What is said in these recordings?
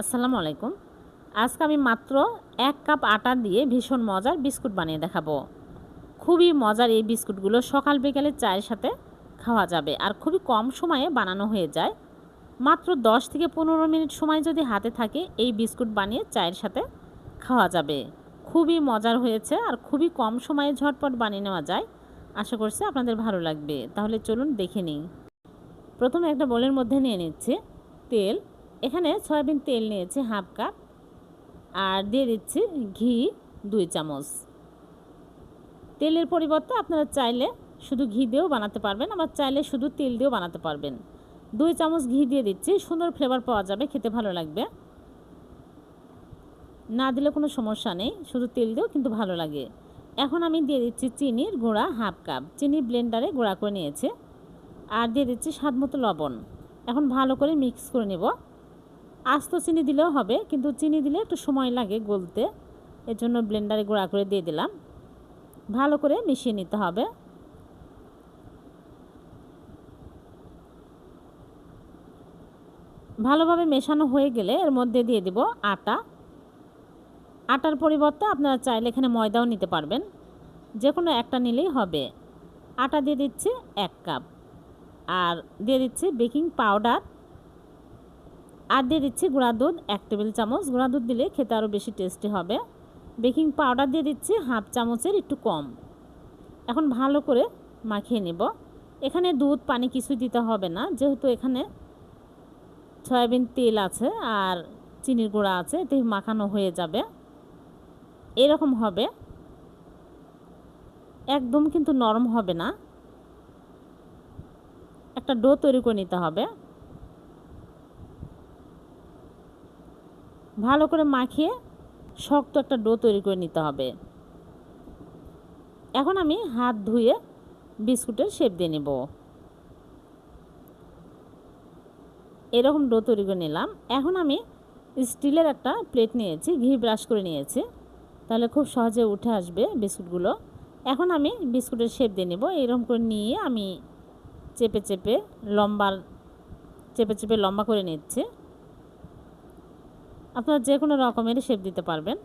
আসসালামু আলাইকুম। আজকে আমি মাত্র এক কাপ আটা দিয়ে ভীষণ মজার বিস্কুট বানিয়ে দেখাবো। খুবই মজার এই বিস্কুটগুলো সকাল বিকালে চায়ের সাথে খাওয়া যাবে আর খুবই কম সময়ে বানানো হয়ে যায়। মাত্র 10 থেকে পনেরো মিনিট সময় যদি হাতে থাকে, এই বিস্কুট বানিয়ে চায়ের সাথে খাওয়া যাবে। খুবই মজার হয়েছে আর খুবই কম সময়ে ঝটপট বানিয়ে নেওয়া যায়। আশা করছি আপনাদের ভালো লাগবে। তাহলে চলুন দেখে নিই। প্রথমে একটা বোলের মধ্যে নিয়ে নিচ্ছি তেল। এখানে সয়াবিন তেল নিয়েছি হাফ কাপ আর দিয়ে দিচ্ছি ঘি দুই চামচ। তেলের পরিবর্তে আপনারা চাইলে শুধু ঘি দিয়েও বানাতে পারবেন, আবার চাইলে শুধু তেল দিয়েও বানাতে পারবেন। দুই চামচ ঘি দিয়ে দিচ্ছি, সুন্দর ফ্লেভার পাওয়া যাবে, খেতে ভালো লাগবে। না দিলে কোনো সমস্যা নেই, শুধু তেল দিয়েও কিন্তু ভালো লাগে। এখন আমি দিয়ে দিচ্ছি চিনির গুঁড়া হাফ কাপ, চিনি ব্লেন্ডারে গুঁড়া করে নিয়েছে। আর দিয়ে দিচ্ছি স্বাদ মতো লবণ। এখন ভালো করে মিক্স করে নেব। আস্ত চিনি দিলেও হবে, কিন্তু চিনি দিলে একটু সময় লাগে গলতে। এর জন্য ব্লেন্ডারে গুঁড়া করে দিয়ে দিলাম। ভালো করে মিশিয়ে নিতে হবে। ভালোভাবে মেশানো হয়ে গেলে এর মধ্যে দিয়ে দিব আটা। আটার পরিবর্তে আপনারা চাইলে এখানে ময়দাও নিতে পারবেন। যে কোনো একটা নিলেই হবে। আটা দিয়ে দিচ্ছি এক কাপ। আর দিয়ে দিচ্ছি বেকিং পাউডার। আর দিয়ে দিচ্ছি গুঁড়া দুধ, এক টেবিল চামচ। গুঁড়া দুধ দিলে খেতে আরও বেশি টেস্টি হবে। বেকিং পাউডার দিয়ে দিচ্ছি হাফ চামচের একটু কম। এখন ভালো করে মাখিয়ে নেব। এখানে দুধ, পানি কিছুই দিতে হবে না। যেহেতু এখানে সয়াবিন তেল আছে আর চিনির গুঁড়া আছে এতে মাখানো হয়ে যাবে। এরকম হবে। একদম কিন্তু নরম হবে না। একটা ডো তৈরি করে নিতে হবে। ভালো করে মাখিয়ে শক্ত একটা ডো তৈরি করে নিতে হবে। এখন আমি হাত ধুয়ে বিস্কুটের শেপ দিয়ে নেব। এরকম ডো তৈরি করে নিলাম। এখন আমি স্টিলের একটা প্লেট নিয়েছি, ঘি ব্রাশ করে নিয়েছি। তাহলে খুব সহজে উঠে আসবে বিস্কুটগুলো। এখন আমি বিস্কুটের শেপ দিয়ে নেব। এরকম করে নিয়ে আমি চেপে চেপে লম্বা, চেপে চেপে লম্বা করে নিচ্ছে। আপনারা যে কোনো রকমের শেপ দিতে পারবেন।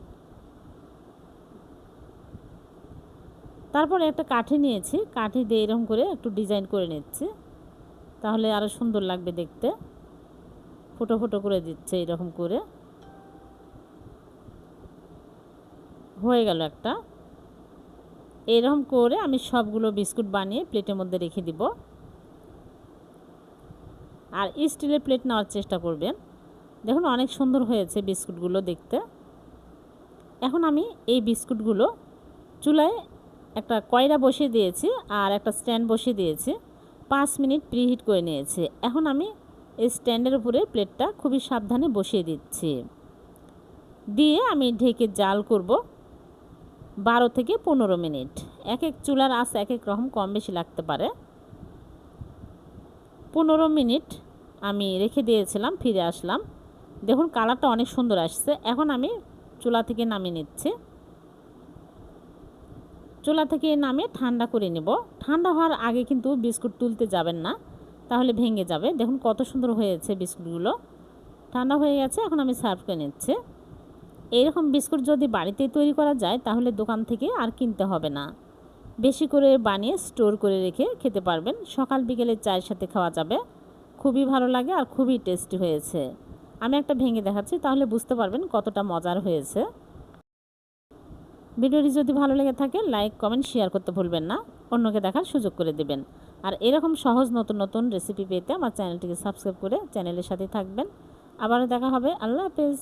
তারপরে একটা কাঠি নিয়েছি। কাঠি দিয়ে এরকম করে একটু ডিজাইন করে নিচ্ছি। তাহলে আরও সুন্দর লাগবে দেখতে। ফুটো ফুটো করে দিচ্ছে এরকম করে। হয়ে গেল একটা। এরকম করে আমি সবগুলো বিস্কুট বানিয়ে প্লেটের মধ্যে রেখে দিব। আর স্টিলের প্লেট নেওয়ার চেষ্টা করবেন। দেখুন, অনেক সুন্দর হয়েছে বিস্কুটগুলো দেখতে। এখন আমি এই বিস্কুটগুলো চুলায় একটা কয়রা বসিয়ে দিয়েছি আর একটা স্ট্যান্ড বসিয়ে দিয়েছি। পাঁচ মিনিট প্রিহিট করে নিয়েছি। এখন আমি এই স্ট্যান্ডের উপরে প্লেটটা খুবই সাবধানে বসিয়ে দিচ্ছি। দিয়ে আমি ঢেকে জাল করব বারো থেকে পনেরো মিনিট। এক এক চুলার আঁচ এক এক রকম কম বেশি লাগতে পারে। পনেরো মিনিট আমি রেখে দিয়েছিলাম, ফিরে আসলাম। দেখুন, কালারটা অনেক সুন্দর আসছে। এখন আমি চুলা থেকে নামিয়ে নিচ্ছি। চুলা থেকে নামিয়ে ঠান্ডা করে নেব। ঠান্ডা হওয়ার আগে কিন্তু বিস্কুট তুলতে যাবেন না, তাহলে ভেঙে যাবে। দেখুন, কত সুন্দর হয়েছে বিস্কুটগুলো। ঠান্ডা হয়ে গেছে, এখন আমি সার্ভ করে নিচ্ছি। এইরকম বিস্কুট যদি বাড়িতেই তৈরি করা যায়, তাহলে দোকান থেকে আর কিনতে হবে না। বেশি করে বানিয়ে স্টোর করে রেখে খেতে পারবেন। সকাল বিকেলে চায়ের সাথে খাওয়া যাবে। খুবই ভালো লাগে আর খুবই টেস্টি হয়েছে। আমি একটা ভেঙে দেখাচ্ছি, তাহলে বুঝতে পারবেন কতটা মজার হয়েছে। ভিডিওটি যদি ভালো লেগে থাকে, লাইক, কমেন্ট, শেয়ার করতে ভুলবেন না। অন্যকে দেখার সুযোগ করে দেবেন। আর এরকম সহজ নতুন নতুন রেসিপি পেতে আমার চ্যানেলটিকে সাবস্ক্রাইব করে চ্যানেলের সাথে থাকবেন। আবারও দেখা হবে। আল্লাহ হাফেজ।